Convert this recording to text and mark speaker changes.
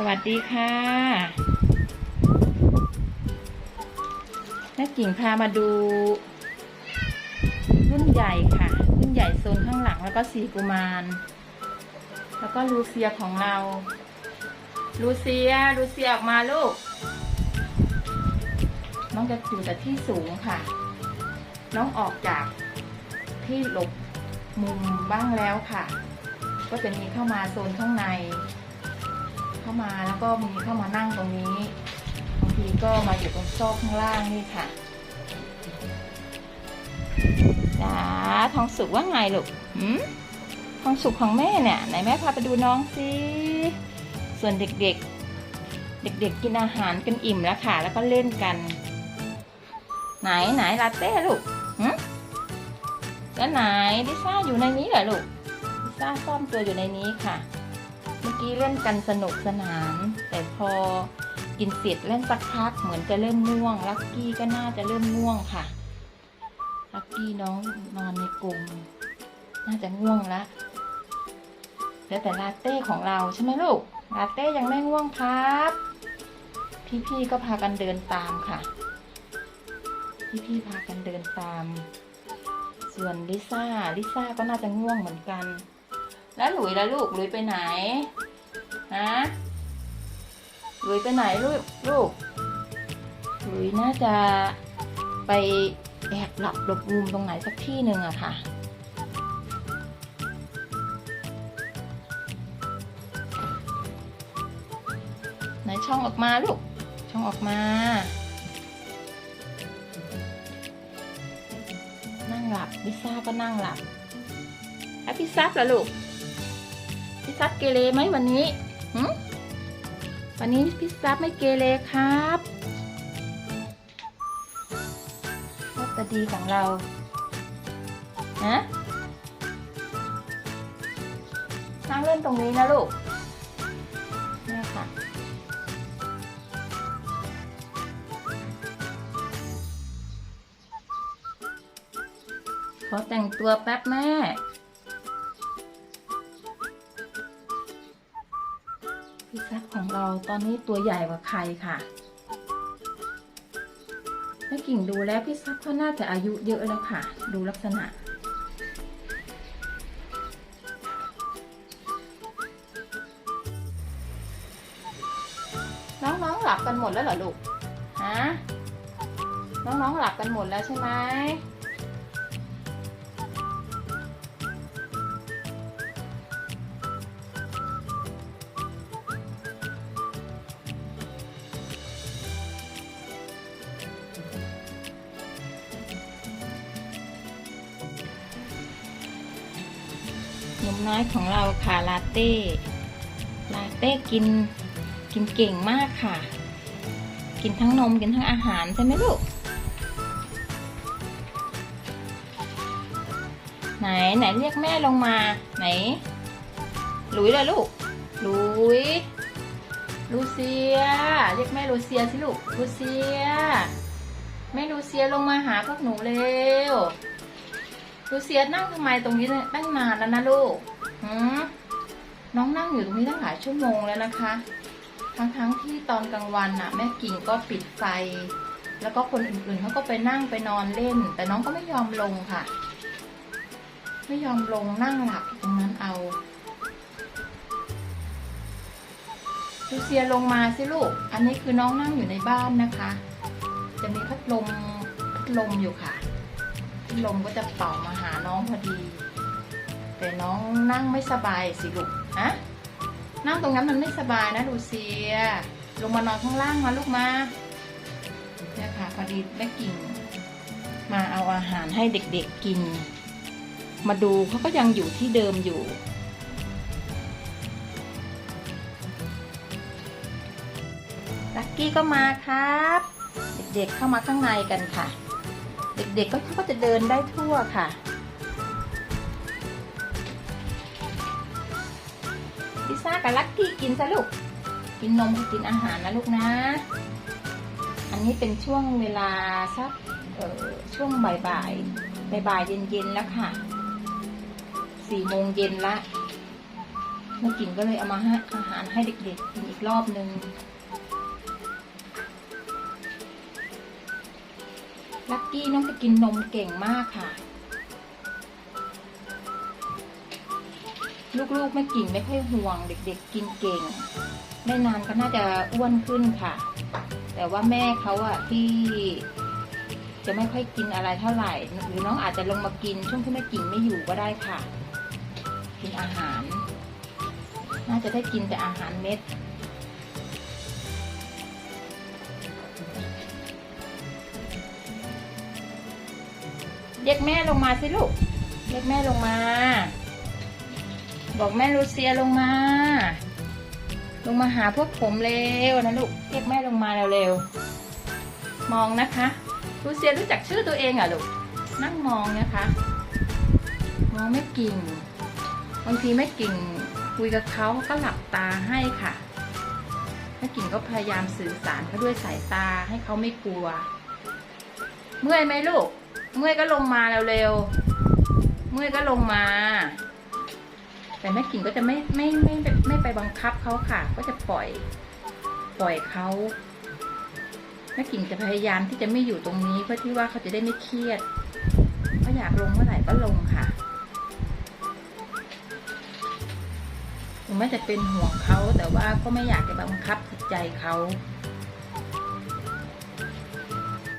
Speaker 1: สวัสดีค่ะแม่กิ่งพามาดู รุ่นใหญ่ค่ะ รุ่นใหญ่โซนข้างหลังแล้วก็สีกุมาร แล้วก็ลูเซียของเรา ลูเซีย ลูเซียออกมาลูก น้องจะอยู่แต่ที่สูงค่ะ น้องออกจากที่หลบมุมบ้างแล้วค่ะ ก็จะมีเข้ามาโซนข้างใน เข้ามาแล้วก็มีเข้ามานั่งตรงนี้บางทีก็มาอยู่ตรงซอกข้างล่างนี่ค่ะจ้าทองสุกว่าไงลูกหืมทองสุกของแม่เนี่ยไหนแม่พาไปดูน้องสิส่วนเด็กๆ เด็กๆกินอาหารกันอิ่มแล้วค่ะ แล้วก็เล่นกัน ไหนไหนลาเต้ลูกหืมแล้วไหนลิซ่าอยู่ในนี้เหรอลูกลิซ่าซ่อนตัวอยู่ในนี้ค่ะ มื่อกี้เล่นกันสนุกสนาน แต่พอกินเสร็จเล่นสักพักเหมือนจะเริ่มง่วง ลักกี้ก็น่าจะเริ่มง่วงค่ะ ลักกี้น้องนอนในกรงน่าจะง่วงแล้วแล้วแต่ลาเต้ของเราใช่ไหมลูก ลาเต้ยังไม่ง่วงครับ พี่ๆก็พากันเดินตามค่ะ พี่ๆพากันเดินตาม ส่วนลิซ่า ลิซ่าก็น่าจะง่วงเหมือนกัน แล้วหลุยแล้วลูกหลุยไปไหนฮะหลุยไปไหนลูกลูกหลุยน่าจะไปแอบหลับหลบมุมตรงไหนสักที่หนึ่งอะค่ะไหนช่องออกมาลูก ช่องออกมา นั่งหลับลิซ่าก็นั่งหลับแล้วพี่ซับล่ะลูก พี่ซับเกเรไหมวันนี้หืวันนี้พี่ซับไม่เกเรครับรถตดีของเราฮะนั่งเล่นตรงนี้นะลูกนี่ค่ะขอแต่งตัวแป๊บแม่ พี่ซักของเราตอนนี้ตัวใหญ่กว่าใครค่ะแม่กิ่งดูแล้วพี่ซักเขาน่าจะอายุเยอะแล้วค่ะ ดูลักษณะ น้องๆหลับกันหมดแล้วเหรอลูกฮะน้องๆหลับกันหมดแล้วใช่ไหม นมน้อยของเราค่ะลาเต้ลาเต้กินกินเก่งมากค่ะ กินทั้งนมกินทั้งอาหารใช่ไหมลูก ไหนไหนเรียกแม่ลงมาไหนลุยเลยลูกลุยลูเซีย เรียกแม่ลูเซียสิลูกลูเซีย แม่ลูเซียลงมาหาพวกหนูเร็ว ลูเซียนั่งทำไมตรงนี้ตั้งนานแล้วนะลูกหืมน้องนั่งอยู่ตรงนี้ตั้งหลายชั่วโมงแล้วนะคะ ทั้งๆที่ตอนกลางวันน่ะ แม่กิ่งก็ปิดไฟ แล้วก็คนอื่นๆเขาก็ไปนั่งไปนอนเล่น แต่น้องก็ไม่ยอมลงค่ะ ไม่ยอมลงนั่งหลับตรงนั้นเอาลูเซียลงมาสิลูก อันนี้คือน้องนั่งอยู่ในบ้านนะคะ จะมีพัดลมพัดลมอยู่ค่ะ ลมก็จะเป่ามาหาน้องพอดี แต่น้องนั่งไม่สบายสิลูกฮะนั่งตรงนั้นมันไม่สบายนะลูเซียลงมานอนข้างล่างมาลูกมาเนี่ยค่ะพอดีแม่กิ่ง มาเอาอาหารให้เด็กๆกิน มาดูเขาก็ยังอยู่ที่เดิมอยู่ลักกี้ก็มาครับ เด็กๆเข้ามาข้างในกันค่ะ เด็กๆก็เขาก็จะเดินได้ทั่วค่ะลิซ่ากับลักกี้กินซะลูก กินนมกินอาหารนะลูกนะ อันนี้เป็นช่วงเวลาสักช่วงบ่ายบ่ายบ่ายๆเย็นๆแล้วค่ะสี่โมงเย็นละแม่กิ่งก็เลยเอามาให้อาหารให้เด็กๆกินอีกรอบนึง ลักกี้น้องจะกินนมเก่งมากค่ะ ลูกๆไม่กิ่งไม่ค่อยห่วง เด็กๆกินเก่ง ไม่นานก็น่าจะอ้วนขึ้นค่ะ แต่ว่าแม่เขาอะที่จะไม่ค่อยกินอะไรเท่าไหร่ หรือน้องอาจจะลงมากิน ช่วงที่แม่กิ่งไม่อยู่ก็ได้ค่ะ กินอาหาร น่าจะได้กินแต่อาหารเม็ด เรียกแม่ลงมาสิลูก เรียกแม่ลงมา บอกแม่ลูเซียลงมา ลงมาหาพวกผมเร็วนะลูก เรียกแม่ลงมาเร็วๆ มองนะคะ ลูเซียรู้จักชื่อตัวเองเหรอะลูก นั่งมองนะคะ มองไม่กิ่ง บางทีแม่กิ่งคุยกับเขาก็หลับตาให้ค่ะแม่กิ่งก็พยายามสื่อสารเขาด้วยสายตาให้เขาไม่กลัว เมื่อยไหมลูก เมื่อยก็ลงมาเร็วๆเมื่อยก็ลงมา แต่แม่กิ่งก็จะไม่ไม่ไม่ไม่ไม่ไปบังคับเขาค่ะ ก็จะปล่อย ปล่อยเขาแม่กิ่งจะพยายามที่จะไม่อยู่ตรงนี้เพื่อที่ว่าเขาจะได้ไม่เครียดเขาอยากลงเมื่อไหร่ก็ลงค่ะถึงแม้จะเป็นห่วงเขาแต่ว่าก็ไม่อยากจะบังคับจิตใจเขา